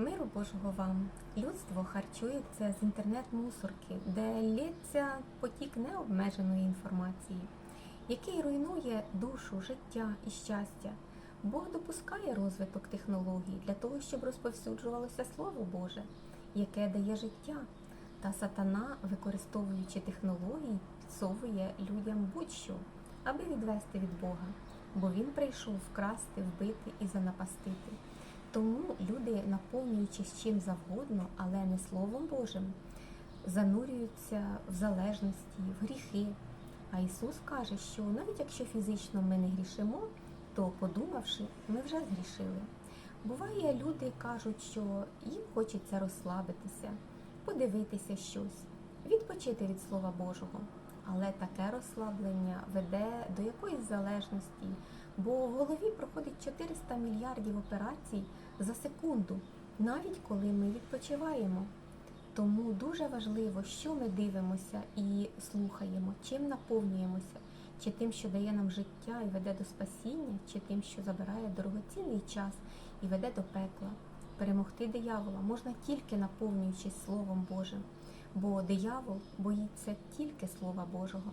Миру Божого вам! Людство харчується з інтернет-мусорки, де лється потік необмеженої інформації, який руйнує душу, життя і щастя. Бог допускає розвиток технологій для того, щоб розповсюджувалося Слово Боже, яке дає життя. Та сатана, використовуючи технології, підсовує людям будь-що, аби відвести від Бога, бо він прийшов вкрасти, вбити і занапастити. Тому люди, наповнюючись чим завгодно, але не Словом Божим, занурюються в залежності, в гріхи. А Ісус каже, що навіть якщо фізично ми не грішимо, то подумавши, ми вже згрішили. Буває, люди кажуть, що їм хочеться розслабитися, подивитися щось, відпочити від Слова Божого. Але таке розслаблення веде до якоїсь залежності, бо в голові проходить 400 мільярдів операцій за секунду, навіть коли ми відпочиваємо. Тому дуже важливо, що ми дивимося і слухаємо, чим наповнюємося, чи тим, що дає нам життя і веде до спасіння, чи тим, що забирає дорогоцінний час і веде до пекла. Перемогти диявола можна тільки наповнюючись Словом Божим, бо диявол боїться тільки Слова Божого.